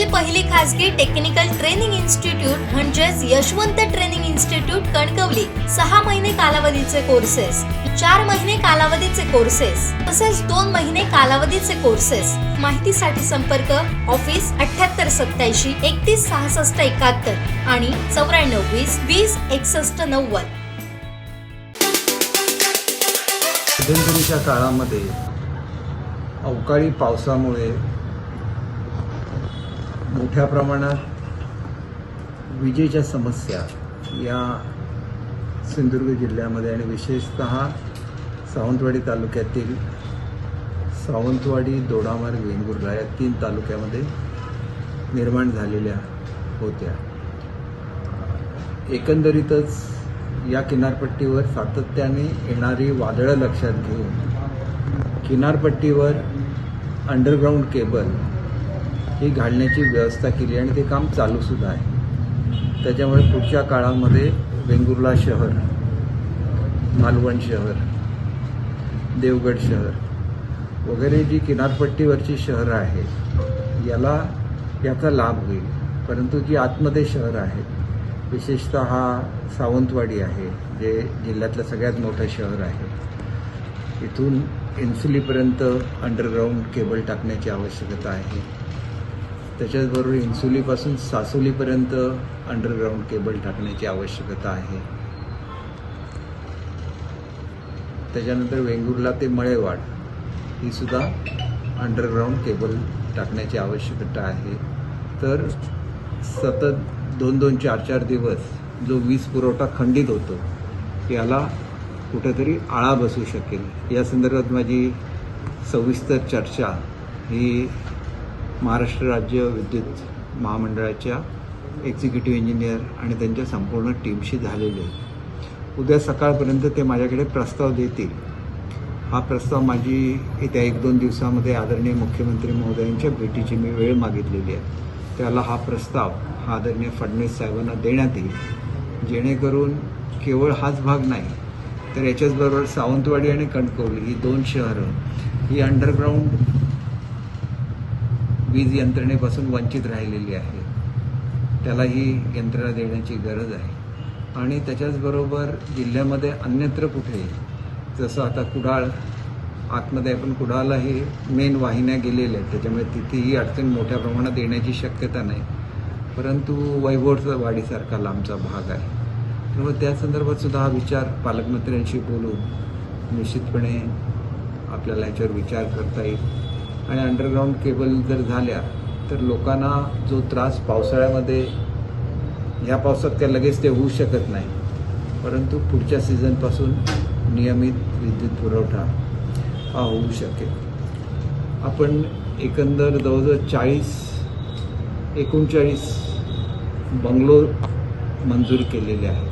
देशातील पहिली खासगी टेक्निकल ट्रेनिंग इन्स्टिट्यूट म्हणजेच यशवंत ट्रेनिंग इन्स्टिट्यूट कणकवली. सहा महिने कालावधीचे कोर्सेस चार महिने कालावधीचे कोर्सेस तसेच दोन महिने कालावधीचे कोर्सेस माहितीसाठी संपर्क ऑफिस अठ्याहत्तर सत्याऐंशी एकतीस सहासष्ट एकाहत्तर आणि चौऱ्याण्णव वीस वीस एकसष्ट नव्वद. मध्यंतरीच्या काळामध्ये अवकाळी पावसामुळे मोठ्या प्रमाणात विजेच्या समस्या या सिंधुदुर्ग जिल्ह्यामध्ये आणि विशेषत सावंतवाडी तालुक्यातील सावंतवाडी दोडामार्ग वेंगुर्ला या तीन तालुक्यामध्ये निर्माण झालेल्या होत्या. एकंदरीतच या किनारपट्टीवर सातत्याने येणारी वादळं लक्षात घेऊन किनारपट्टीवर अंडरग्राऊंड केबल ही घालण्याची व्यवस्था केली आणि ते काम चालूसुद्धा आहे. त्याच्यामुळे पुढच्या काळामध्ये वेंगुर्ला शहर मालवण शहर देवगड शहर वगैरे जी किनारपट्टीवरची शहरं आहेत याला याचा लाभ होईल. परंतु जी आतमध्ये शहर आहेत विशेषतः हा सावंतवाडी आहे जे जिल्ह्यातलं सगळ्यात मोठं शहर आहे. इथून इन्सुलीपर्यंत अंडरग्राऊंड केबल टाकण्याची आवश्यकता आहे. त्याच्याचबरोबर इन्सुलीपासून सासोलीपर्यंत अंडरग्राऊंड केबल टाकण्याची आवश्यकता आहे. त्याच्यानंतर वेंगुर्ला ते मळेवाड ही सुद्धा अंडरग्राऊंड केबल टाकण्याची आवश्यकता आहे. तर सतत दोन दोन चार चार दिवस जो वीज पुरवठा खंडित होतो याला कुठेतरी आळा बसू शकेल. या संदर्भात माझी सविस्तर चर्चा ही महाराष्ट्र राज्य विद्युत महामंडळाच्या एक्झिक्युटिव्ह इंजिनियर आणि त्यांच्या संपूर्ण टीमशी झालेली आहे उद्या सकाळपर्यंत ते माझ्याकडे प्रस्ताव देतील. हा प्रस्ताव माझी येत्या एक दोन दिवसामध्ये आदरणीय मुख्यमंत्री महोदयांच्या भेटीची मी वेळ मागितलेली आहे. त्याला हा प्रस्ताव हा आदरणीय फडणवीस साहेबांना देण्यात येईल. जेणेकरून केवळ हाच भाग नाही तर याच्याचबरोबर सावंतवाडी आणि कणकवली ही दोन शहरं ही अंडरग्राऊंड वीज यंत्रणेपासून वंचित राहिलेली आहे. त्याला ही यंत्रणा देण्याची गरज आहे. आणि त्याच्याचबरोबर जिल्ह्यामध्ये अन्यत्र कुठे जसं आता कुडाळ आतमध्ये आपण कुडाळलाही मेन वाहिन्या गेलेल्या आहेत. त्याच्यामुळे तिथेही अडचण मोठ्या प्रमाणात येण्याची शक्यता नाही. परंतु वैभवचा वाडीसारखा लांबचा भाग आहे. त्यामुळे त्या संदर्भात सुद्धा हा विचार पालकमंत्र्यांशी बोलून निश्चितपणे आपल्याला ह्याच्यावर विचार करता येईल. आणि अंडरग्राऊंड केबल जर झाल्या तर लोकांना जो त्रास पावसाळ्यामध्ये ह्या पावसात काय लगेच ते होऊ शकत नाही. परंतु पुढच्या सीझनपासून नियमित विद्युत पुरवठा हा होऊ शकेल. आपण एकंदर जवळजवळ चाळीस एकोणचाळीस बंगलो मंजूर केलेले आहेत.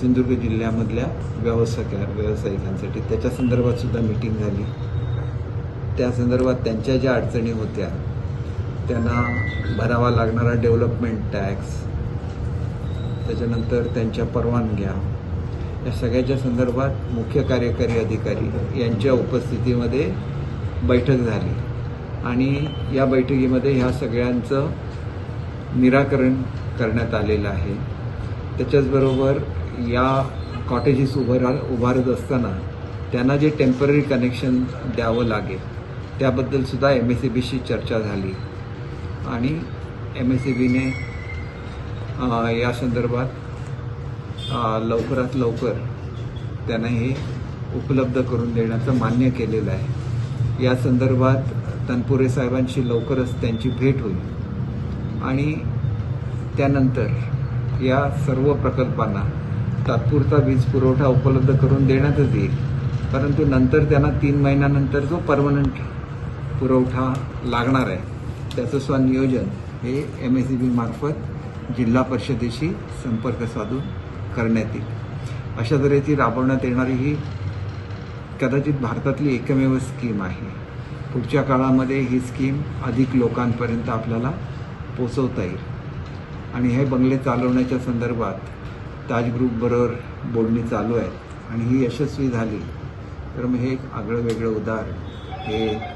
सिंधुदुर्ग जिल्ह्यामधल्या व्यवसाय व्यावसायिकांसाठी. त्याच्या संदर्भात सुद्धा मीटिंग झाली. त्या संदर्भात त्यांच्या ज्या अडचणी होत्या त्यांना भरावा लागणारा डेव्हलपमेंट टॅक्स त्याच्यानंतर त्यांच्या परवानग्या या सगळ्याच्या संदर्भात मुख्य कार्यकारी अधिकारी यांच्या उपस्थितीमध्ये बैठक झाली. आणि या बैठकीमध्ये ह्या सगळ्यांचं निराकरण करण्यात आलेलं आहे. त्याच्याचबरोबर या कॉटेजेस उभार उभारत असताना त्यांना जे टेंपररी कनेक्शन द्यावं लागेल त्याबद्दल सुद्धा एम एस सी बीशी चर्चा झाली. आणि एम एस सी बीने या संदर्भात लवकरात लवकर त्यांना हे उपलब्ध करून देण्याचं मान्य केलेलं आहे. या संदर्भात तनपुरे साहेबांशी लवकरच त्यांची भेट होईल. आणि त्यानंतर या सर्व प्रकल्पांना तात्पुरता वीज पुरवठा उपलब्ध करून देण्यातच येईल. परंतु नंतर त्यांना तीन महिन्यानंतर जो परमनंट पुरवठा लागणार आहे. त्याचं स्वनियोजन हे एम एस सी बी मार्फत जिल्हा परिषदेशी संपर्क साधून करण्यात येईल. अशा तऱ्हेची राबवण्यात येणारी ही कदाचित भारतातली एकमेव स्कीम आहे. पुढच्या काळामध्ये ही स्कीम अधिक लोकांपर्यंत आपल्याला पोचवता येईल. आणि हे बंगले चालवण्याच्या संदर्भात ताज ग्रुपबरोबर बोलणी चालू आहेत आणि ही यशस्वी झाली. तर मग हे एक आगळं वेगळं उदाहरण. हे